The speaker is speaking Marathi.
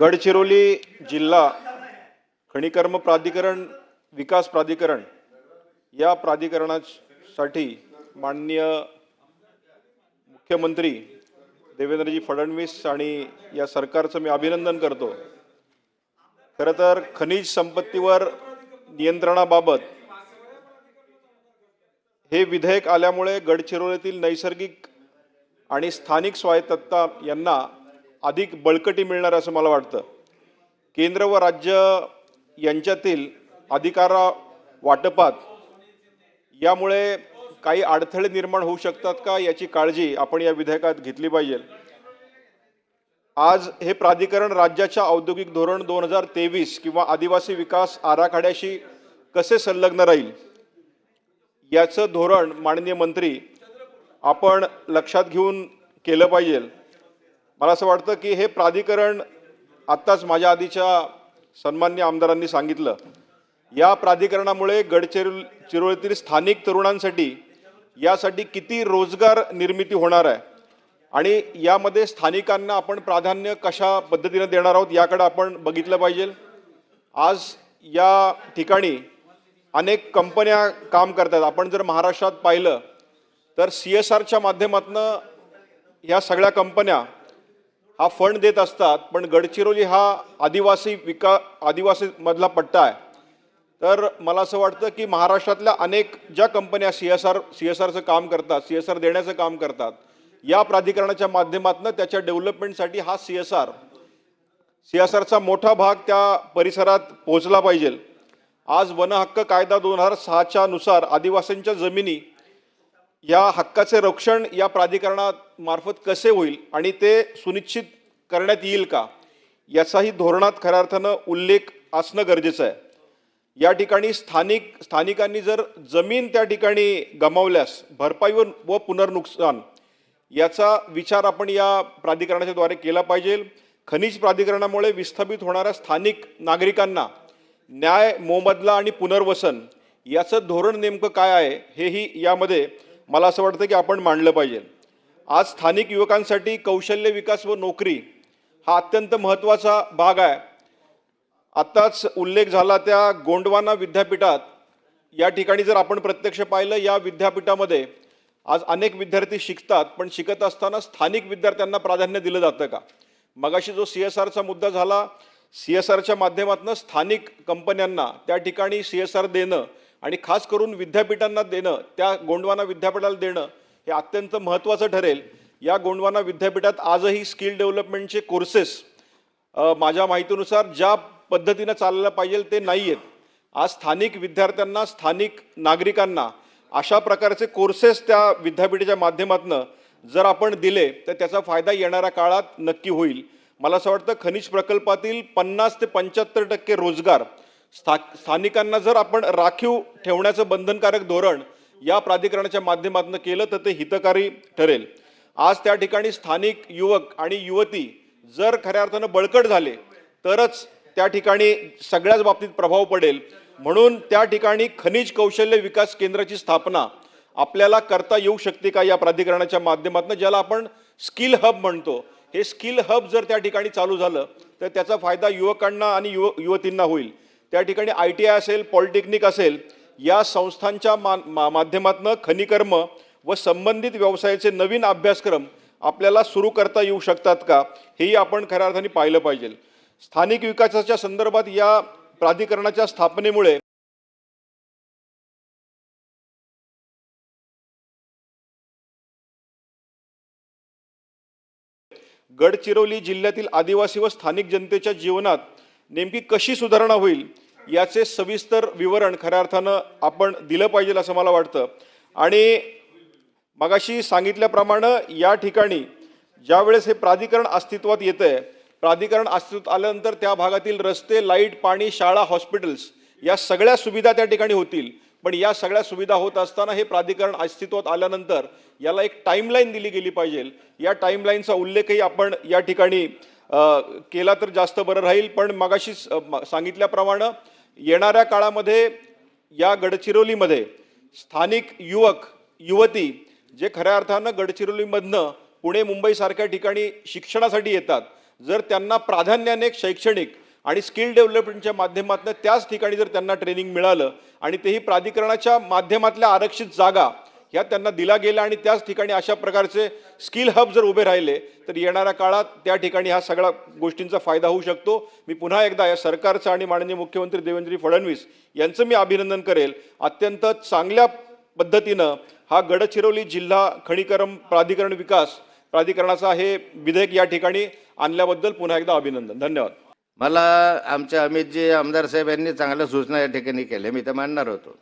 गडचिरोली जिल्हा खनिकर्म प्राधिकरण विकास प्राधिकरण या प्राधिकरणासाठी माननीय मुख्यमंत्री देवेंद्रजी फडणवीस आणि या सरकारचं मी अभिनंदन करतो. खरं तर खनिज संपत्तीवर नियंत्रणाबाबत हे विधेयक आल्यामुळे गडचिरोलीतील नैसर्गिक आणि स्थानिक स्वायत्तता यांना अधिक बळकटी मिळणार असं मला वाटतं. केंद्र व राज्य यांच्यातील अधिकारा वाटपात यामुळे काही अडथळे निर्माण होऊ शकतात का याची काळजी आपण या विधेयकात घेतली पाहिजे. आज हे प्राधिकरण राज्याच्या औद्योगिक धोरण दोन हजार तेवीस किंवा आदिवासी विकास आराखड्याशी कसे संलग्न राहील? याचं धोरण माननीय मंत्री आपण लक्षात घेऊन केलं पाहिजे. मला असं वाटतं की हे प्राधिकरण आत्ताच माझ्या आधीच्या सन्मान्य आमदारांनी सांगितलं. या प्राधिकरणामुळे गडचिरो चिरोळीतील स्थानिक तरुणांसाठी यासाठी किती रोजगार निर्मिती होणार आहे आणि यामध्ये स्थानिकांना आपण प्राधान्य कशा पद्धतीनं देणार आहोत याकडे आपण बघितलं पाहिजे. आज या ठिकाणी अनेक कंपन्या काम करतात. आपण जर महाराष्ट्रात पाहिलं तर सी एस आरच्या माध्यमातून ह्या सगळ्या कंपन्या हा फंड देत असतात पण गडचिरोली हा आदिवासी विका आदिवासीमधला पट्टा आहे. तर मला असं वाटतं की महाराष्ट्रातल्या अनेक ज्या कंपन्या C S R C S आरचं काम करतात सी एस आर देण्याचं काम करतात या प्राधिकरणाच्या माध्यमातून त्याच्या डेव्हलपमेंटसाठी हा C S R C S आरचा मोठा भाग त्या परिसरात पोहोचला पाहिजे. आज वन हक्क कायदा दोन हजार सहाच्या नुसार आदिवासींच्या जमिनी या हक्काचे रक्षण या प्राधिकरणामार्फत कसे होईल आणि ते सुनिश्चित करण्यात येईल का याचाही धोरणात खऱ्या अर्थानं उल्लेख असणं गरजेचं आहे. या ठिकाणी स्थानिक स्थानिकांनी जर जमीन त्या ठिकाणी गमावल्यास भरपाई व व पुनर्नुकसान याचा विचार आपण या प्राधिकरणाच्या द्वारे केला पाहिजे. खनिज प्राधिकरणामुळे विस्थापित होणाऱ्या स्थानिक नागरिकांना न्याय मोबदला आणि पुनर्वसन याचं धोरण नेमकं काय आहे हेही यामध्ये मला असं वाटतं की आपण मांडलं पाहिजे. आज स्थानिक युवकांसाठी कौशल्य विकास व नोकरी हा अत्यंत महत्त्वाचा भाग आहे. आत्ताच उल्लेख झाला त्या गोंडवाना विद्यापीठात. या ठिकाणी जर आपण प्रत्यक्ष पाहिलं या विद्यापीठामध्ये आज अनेक विद्यार्थी शिकतात पण शिकत असताना स्थानिक विद्यार्थ्यांना प्राधान्य दिलं जातं का? मगाशी जो सी एस आरचा मुद्दा झाला सी एस आरच्या माध्यमातून स्थानिक कंपन्यांना त्या ठिकाणी सी एस आर देणं आणि खास करून विद्यापीठांना देणं त्या गोंडवाना विद्यापीठाला देणं हे अत्यंत महत्त्वाचं ठरेल. या गोंडवाना विद्यापीठात आजही स्किल डेव्हलपमेंटचे कोर्सेस माझ्या माहितीनुसार ज्या पद्धतीनं चाललं पाहिजे ते नाही आहेत आज स्थानिक विद्यार्थ्यांना स्थानिक नागरिकांना अशा प्रकारचे कोर्सेस त्या विद्यापीठाच्या माध्यमातून जर आपण दिले तर त्याचा फायदा येणाऱ्या काळात नक्की होईल. मला असं वाटतं खनिज प्रकल्पातील पन्नास ते पंच्याहत्तर टक्के रोजगार स्था स्थानिकांना जर आपण राखीव ठेवण्याचं बंधनकारक धोरण या प्राधिकरणाच्या माध्यमातून केलं तर ते हितकारी ठरेल. आज त्या ठिकाणी स्थानिक युवक आणि युवती जर खऱ्या अर्थानं बळकट झाले तरच त्या ठिकाणी सगळ्याच बाबतीत प्रभाव पडेल. म्हणून त्या ठिकाणी खनिज कौशल्य विकास केंद्राची स्थापना आपल्याला करता येऊ शकते का या प्राधिकरणाच्या माध्यमातून ज्याला आपण स्किल हब म्हणतो. हे स्किल हब जर त्या ठिकाणी चालू झालं तर त्याचा फायदा युवकांना आणि युव युवतींना होईल. त्या ठिकाणी आय टी आय असेल पॉलिटेक्निक असेल या संस्थांच्या मा मा माध्यमातून खनिकर्म व संबंधित व्यवसायाचे नवीन अभ्यासक्रम आपल्याला सुरू करता येऊ शकतात का हेही आपण खऱ्या अर्थाने पाहिलं पाहिजे. स्थानिक विकासाच्या संदर्भात या प्राधिकरणाच्या स्थापनेमुळे गडचिरोली जिल्ह्यातील आदिवासी व स्थानिक जनतेच्या जीवनात नेमकी कशी सुधारणा होईल याचे सविस्तर विवरण खऱ्या अर्थानं आपण दिलं पाहिजे असं मला वाटतं. आणि मगाशी सांगितल्याप्रमाणे या ठिकाणी ज्यावेळेस हे प्राधिकरण अस्तित्वात येतं आहे प्राधिकरण अस्तित्वात आल्यानंतर त्या भागातील रस्ते लाइट पाणी शाळा हॉस्पिटल्स या सगळ्या सुविधा त्या ठिकाणी होतील. पण या सगळ्या सुविधा होत असताना हे प्राधिकरण अस्तित्वात आल्यानंतर याला एक टाईमलाईन दिली गेली पाहिजे. या टाईमलाईनचा उल्लेखही आपण या ठिकाणी केला तर जास्त बरं राहील. पण मगाशी सांगितल्याप्रमाणे येणाऱ्या काळामध्ये या गडचिरोलीमध्ये स्थानिक युवक युवती जे खऱ्या अर्थानं गडचिरोलीमधनं पुणे मुंबईसारख्या ठिकाणी शिक्षणासाठी येतात जर त्यांना प्राधान्याने शैक्षणिक आणि स्किल डेव्हलपमेंटच्या माध्यमातून त्याच ठिकाणी जर त्यांना ट्रेनिंग मिळालं आणि तेही प्राधिकरणाच्या माध्यमातल्या आरक्षित जागा ह्या त्यांना दिला गेला आणि त्याच ठिकाणी अशा प्रकारचे स्किल हब जर उभे राहिले तर येणाऱ्या काळात त्या ठिकाणी ह्या सगळ्या गोष्टींचा फायदा होऊ शकतो. मी पुन्हा एकदा या सरकारचं आणि माननीय मुख्यमंत्री देवेंद्र फडणवीस यांचं मी अभिनंदन करेल. अत्यंत चांगल्या पद्धतीनं हा गडचिरोली जिल्हा खणीकरम प्राधिकरण विकास प्राधिकरणाचा हे विधेयक या ठिकाणी आणल्याबद्दल पुन्हा एकदा अभिनंदन. धन्यवाद. मला आमच्या अमितजी आमदार साहेब यांनी चांगल्या सूचना या ठिकाणी केल्या. मी तर मानणार होतो.